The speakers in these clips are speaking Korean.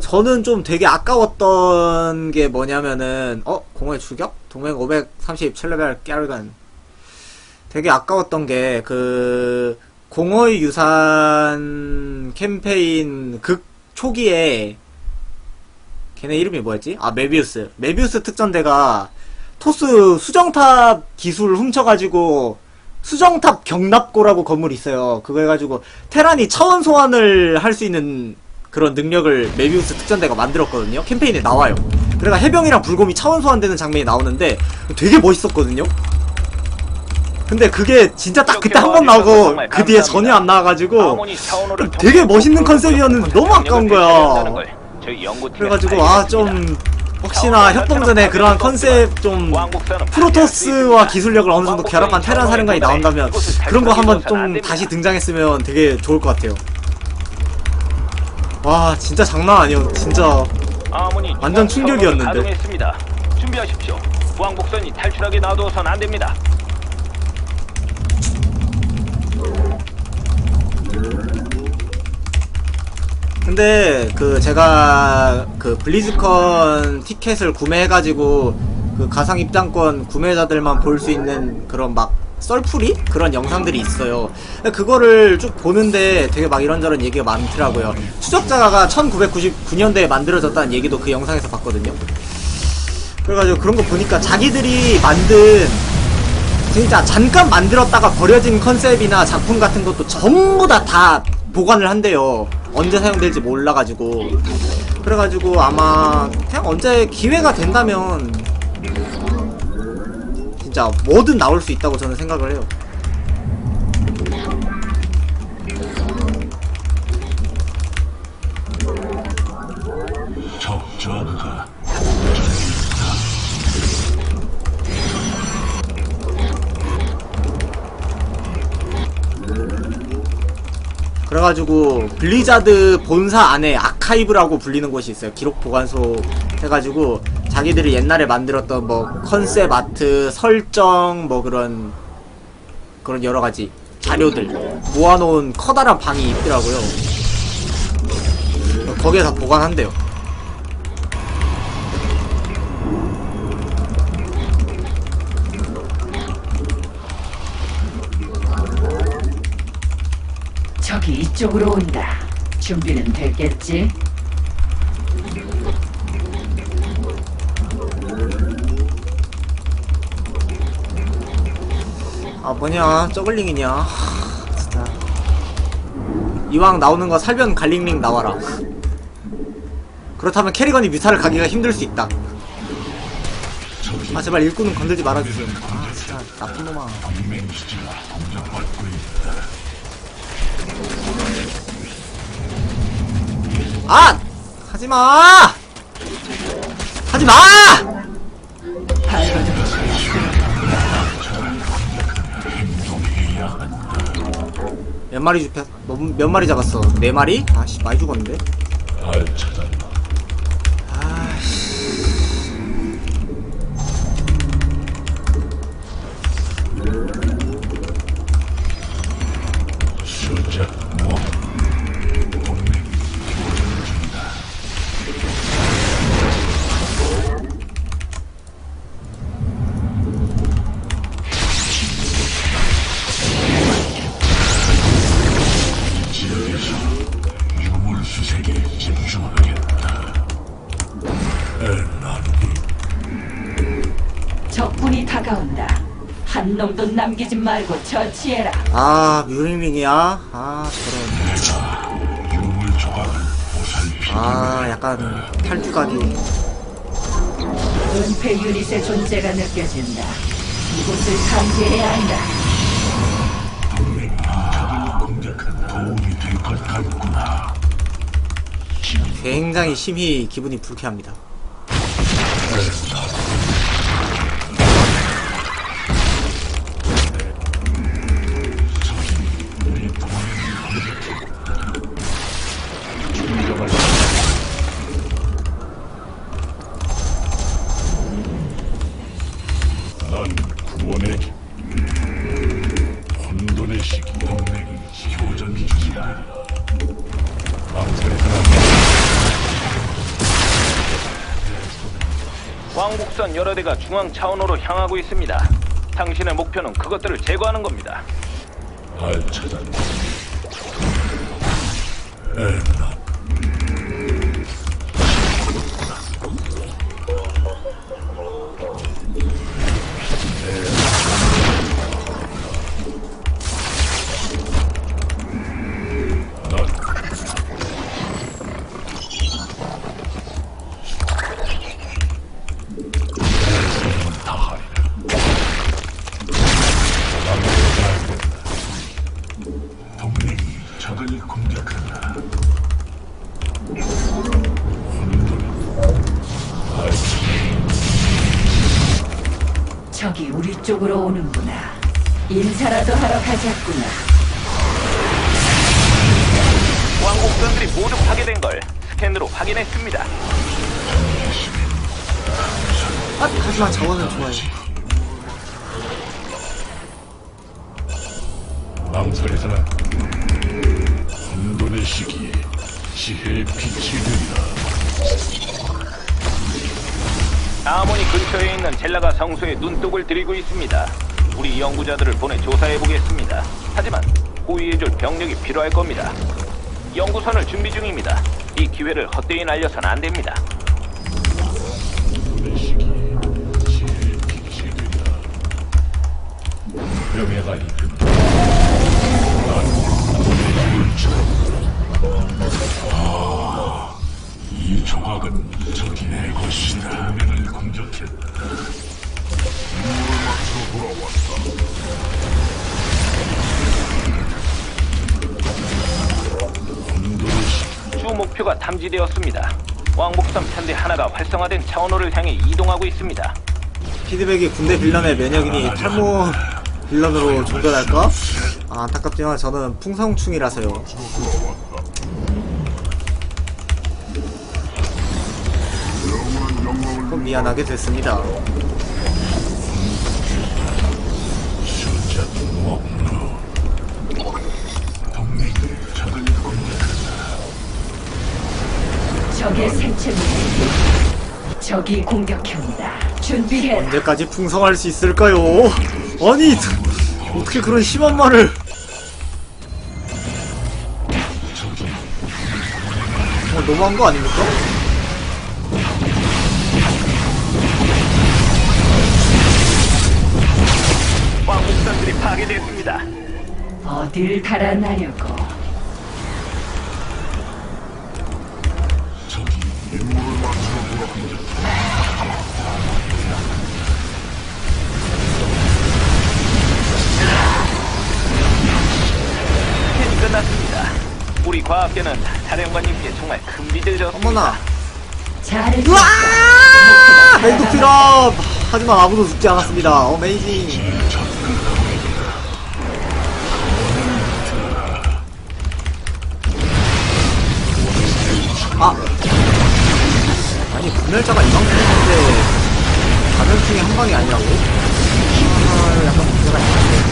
저는 좀 되게 아까웠던 게 뭐냐면은 어 공허의 추격 동맹 537레벨 깨알간 되게 아까웠던 게 그 공허의 유산 캠페인 극 초기에 걔네 이름이 뭐였지? 아 메비우스 메비우스 특전대가 토스 수정탑 기술 훔쳐가지고 수정탑 경납고라고 건물이 있어요. 그거 해가지고 테란이 차원 소환을 할 수 있는 그런 능력을 메비우스 특전대가 만들었거든요. 캠페인에 나와요. 그래가 해병이랑 불곰이 차원 소환되는 장면이 나오는데 되게 멋있었거든요. 근데 그게 진짜 딱 그때 한 번 나오고 그 뒤에 전혀 안 나와가지고 되게 멋있는 컨셉이었는데 너무 아까운 거야. 그래가지고 아 좀 혹시나 협동전에 그러한 컨셉 좀 프로토스와 기술력을 어느 정도 결합한 테란 사령관이 나온다면 그런 거 한번 좀 다시 등장했으면 되게 좋을 것 같아요. 와 진짜 장난 아니었 진짜 아모니 완전 충격이었는데. 가동했습니다. 준비하십시오. 왕복선이 탈출하게 놔두어선 안 됩니다. 근데 그 제가 그 블리즈컨 티켓을 구매해가지고 그 가상 입장권 구매자들만 볼 수 있는 그런 막 썰풀이 그런 영상들이 있어요. 그거를 쭉 보는데 되게 막 이런저런 얘기가 많더라고요. 추적자가 1999년대에 만들어졌다는 얘기도 그 영상에서 봤거든요. 그래가지고 그런 거 보니까 자기들이 만든 진짜 잠깐 만들었다가 버려진 컨셉이나 작품 같은 것도 전부 다 다 보관을 한대요. 언제 사용될지 몰라가지고. 그래가지고 아마 그냥 언제 기회가 된다면 진짜 뭐든 나올 수 있다고 저는 생각을 해요. 그래가지고 블리자드 본사 안에 아카이브라고 불리는 곳이 있어요. 기록 보관소 해가지고 자기들이 옛날에 만들었던 뭐 컨셉 아트, 설정 뭐 그런 그런 여러 가지 자료들 모아놓은 커다란 방이 있더라고요. 거기에 다 보관한대요. 저기 이쪽으로 온다. 준비는 됐겠지? 아 뭐냐 저글링이냐 하, 진짜 이왕 나오는 거 살변 갈링링 나와라 그렇다면 캐리건이 뮤타를 가기가 힘들 수 있다 아 제발 일꾼은 건들지 말아주세요 아 진짜 나쁜 놈아. 아! 하지마! 하지마! 몇 마리 줍혔, 몇, 몇 마리 잡았어? 네 마리? 아씨, 많이 죽었는데? 알차단다. 다가온다. 한 놈도 남기지 말고 처치해라. 아, 뮤링링이야? 아, 저런. 아, 약간 탈주각이. 은폐 유닛의 존재가 느껴진다. 이곳을 탐지해야 한다. 굉장히 심히 기분이 불쾌합니다. 중앙 차원호로 향하고 있습니다. 당신의 목표는 그것들을 제거하는 겁니다. 날 찾았. 엔나 적을 공격한다. 적이 우리 쪽으로 오는구나. 인사라도 하러 가자꾸나. 왕복선들이 모두 파괴된 걸 스캔으로 확인했습니다. 아, 하지만 자원은 좋아해. 망설이잖아. 혼돈의 시기에 지혜의 빛이 되리라. 아모니 근처에 있는 젤라가 성소에 눈독을 들이고 있습니다. 우리 연구자들을 보내 조사해 보겠습니다. 하지만 호위해줄 병력이 필요할 겁니다. 연구선을 준비 중입니다. 이 기회를 헛되이 날려선 안 됩니다. 명예가 이끈다. 난 혼돈의 힘을 아, 이 조각은 적이 내 것이다. 동맹을 공격했다. 임무를 마쳐 돌아왔다. 주 목표가 탐지되었습니다. 왕복선 편대 하나가 활성화된 차원호를 향해 이동하고 있습니다. 피드백이 군대 빌런의 면역이니 탈모 빌런으로 종전할까? 아, 안타깝지만 저는 풍성충이라서요. 미안하게 됐습니다. 적의 생체물. 적이 공격해온다. 준비해라. 언제까지 풍성할 수 있을까요? 아니, 어떻게 그런 심한 말을. 어, 너무한 거 아닙니까? 어딜 달아나려고. 끝났습니다. 우리 과학계는 사령관님께 정말 큰 빚을 졌습니다. 어머나. 잘해줬어. 으아! 멜도 필업! 하지만 아무도 죽지 않았습니다. 어메이징. 아니, 분열자가 이만큼 했는데, 가면 중에 한 방이 아니라고? 아, 약간 문제가 있는데.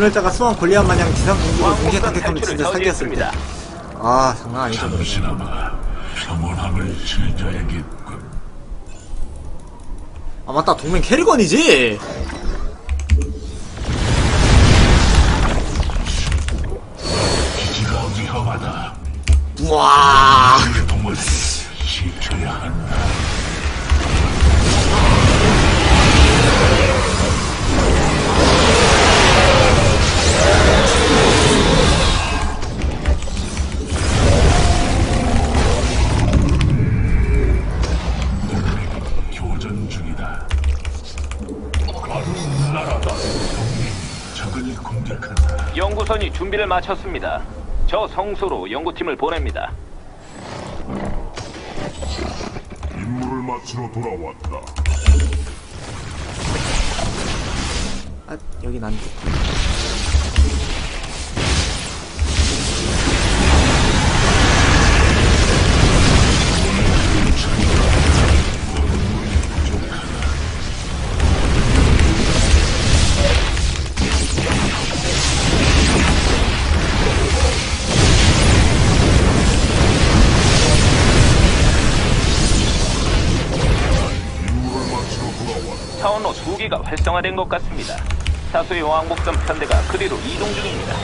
불멸자가 수왕 골리앗 마냥 지상 공격을 동시에 왕복선 타격하면 진짜 사기였을 때. 아 장난 아니죠. 잠시나마 평온함을 즐겨야겠군. 아 맞다 동맹 캐리건이지. 기지가 위험하다. 우와. 동물을 지켜야 한다. 공격한다. 연구선이 준비를 마쳤습니다. 저 성소로 연구팀을 보냅니다. 임무를 마치러 돌아왔다. 아 여긴 안좋 활성화된 것 같습니다. 다수의 왕복선 편대가 그리로 이동 중입니다.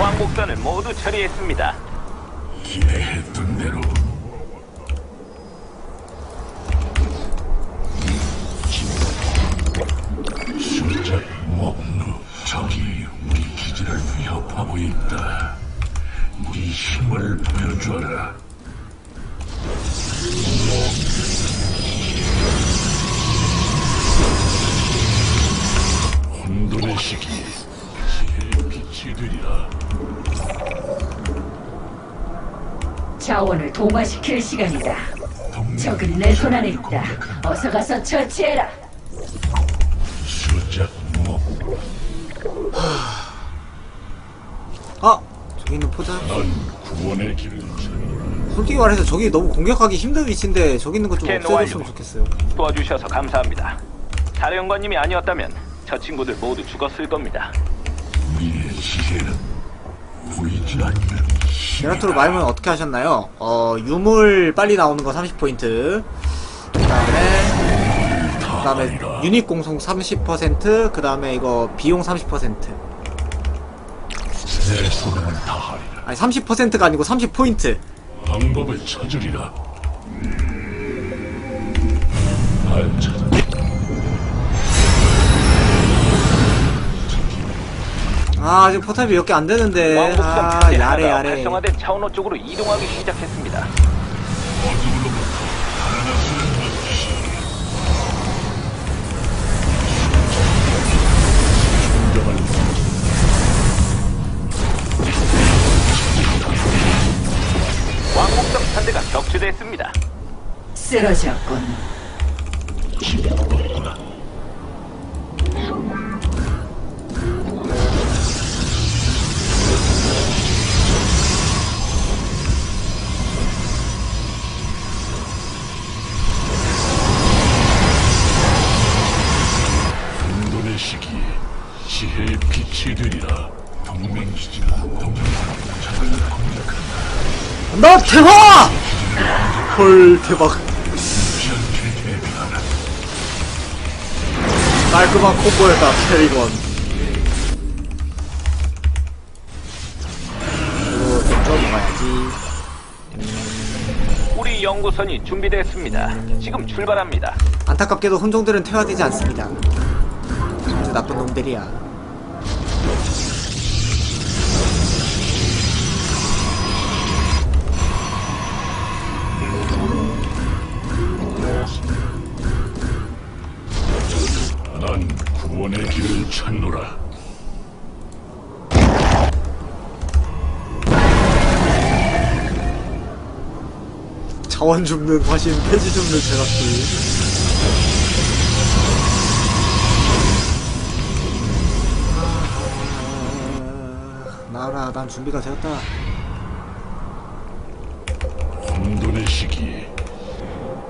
왕복선을 모두 처리했습니다. 기대했던 보여줘라. 혼돈의 시기 지혜의 빛이 되리라. 자원을 동화시킬 시간이다. 적은 내 손 안에 적을 있다. 어서 가서 처치해라. 아 저기 있는 포자. 난 구원의 길을 찾노라. 솔직히 말해서 저기 너무 공격하기 힘든 위치인데 저기 있는 거좀 스캔 없애줬으면 완료. 좋겠어요. 도와주셔서 감사합니다. 사령관님이 아니었다면 저 친구들 모두 죽었을 겁니다. 우리의 지혜는 보이지 않는 제라토르 마임은 어떻게 하셨나요? 어, 유물 빨리 나오는 거 30포인트. 그 다음에, 그 다음에, 유닛 공송 30%, 그 다음에 이거 비용 30%. 내 소명을 다하리라. 아니, 30%가 아니고 30포인트. 방법을 찾으리라. 날 찾아. 아, 아직 포탑이 몇 개 안 되는데. 왕복선 아, 편대 야래, 하나가 야래. 활성화된 차원호 쪽으로 이동하기 시작했습니다. 어둠 쓰러졌군. 혼돈의 시기에 지혜의 빛이 되리라. 동맹 기지가 동맹 적을 공격한다. 나 대박! 헐, 대박. 깔끔한 콤보였다, 캐리건. 그리고 좀 먹어야지. 우리 연구선이 준비됐습니다. 지금 출발합니다. 안타깝게도 혼종들은 퇴화되지 않습니다. 아주 나쁜 놈들이야. 찾노라. 자원 줍는 화신, 폐지 줍는 제라툴. 나라, 난 준비가 되었다. 시기에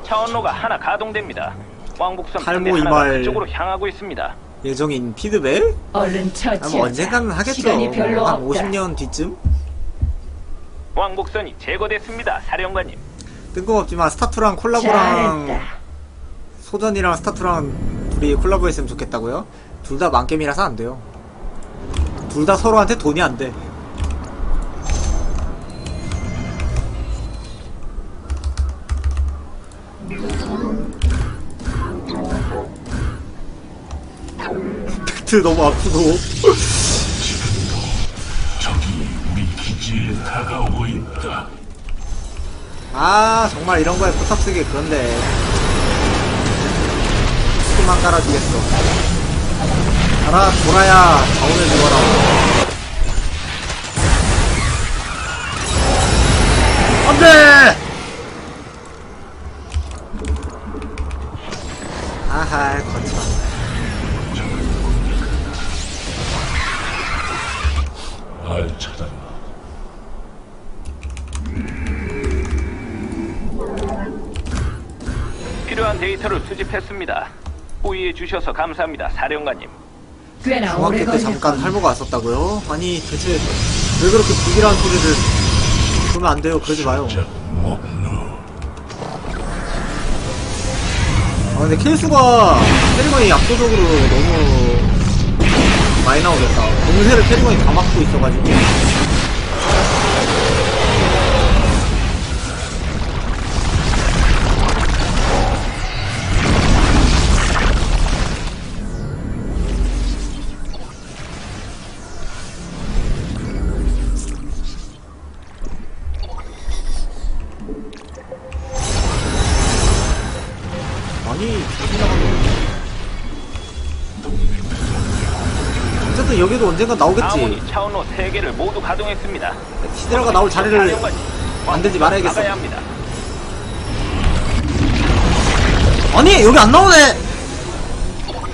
차원로가 하나 가동됩니다. 왕복선 탈모 편대 하나가 이말. 그쪽으로 향하고 있습니다. 예정인 피드백? 얼른 아, 뭐 처치하자. 언젠가는 하겠죠. 시간이 별로 한 없다. 50년 뒤쯤? 왕복선이 제거됐습니다. 사령관님. 뜬금없지만 스타투랑 콜라보랑 잘했다. 소전이랑 스타투랑 둘이 콜라보 했으면 좋겠다고요? 둘 다 만겜이라서 안 돼요. 둘 다 서로한테 돈이 안 돼. 팩트 너무 아프고. 적이 우리 기지에 다가오고 있다. 아 정말 이런 거에 포탑 쓰기 그런데 스만 깔아주겠어 가라 돌아야 자원을 죽어라 안돼 아하 데이터를 수집했습니다. 호의해 주셔서 감사합니다. 사령관님. 꽤나 오래 중학교 때 잠깐. 탈모가 왔었다고요? 아니 대체 왜 그렇게 불길한 소리를 그러면 안 돼요 그러지 마요. 아 근데 킬수가 캐리건이 압도적으로 너무 많이 나오겠다 공세를 캐리건이 다 막고 있어가지고 저기 나가면 어쨌든 여기도 언젠가 나오겠지 아모니 차원로 3개를 모두 가동했습니다. 시드라가 나올 자리를 만들지 말아야겠어. 나가야 합니다. 아니 여기 안 나오네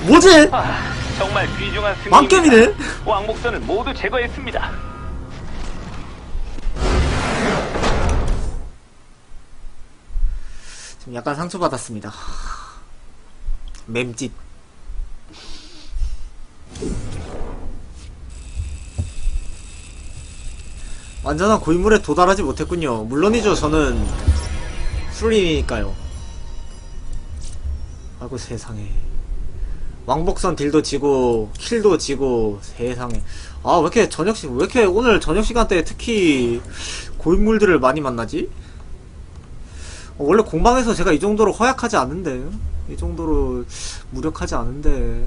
뭐지? 아, 정말 귀중한 승리입니다. 만겜이네 왕복선을 모두 제거했습니다. 지금 약간 상처받았습니다 맴짓. 완전한 고인물에 도달하지 못했군요. 물론이죠. 저는 술리니까요. 아이고 세상에. 왕복선 딜도 지고 킬도 지고 세상에. 아 왜 이렇게 저녁 시 왜 이렇게 오늘 저녁 시간대에 특히 고인물들을 많이 만나지? 어, 원래 공방에서 제가 이 정도로 허약하지 않은데 이 정도로 무력하지 않은데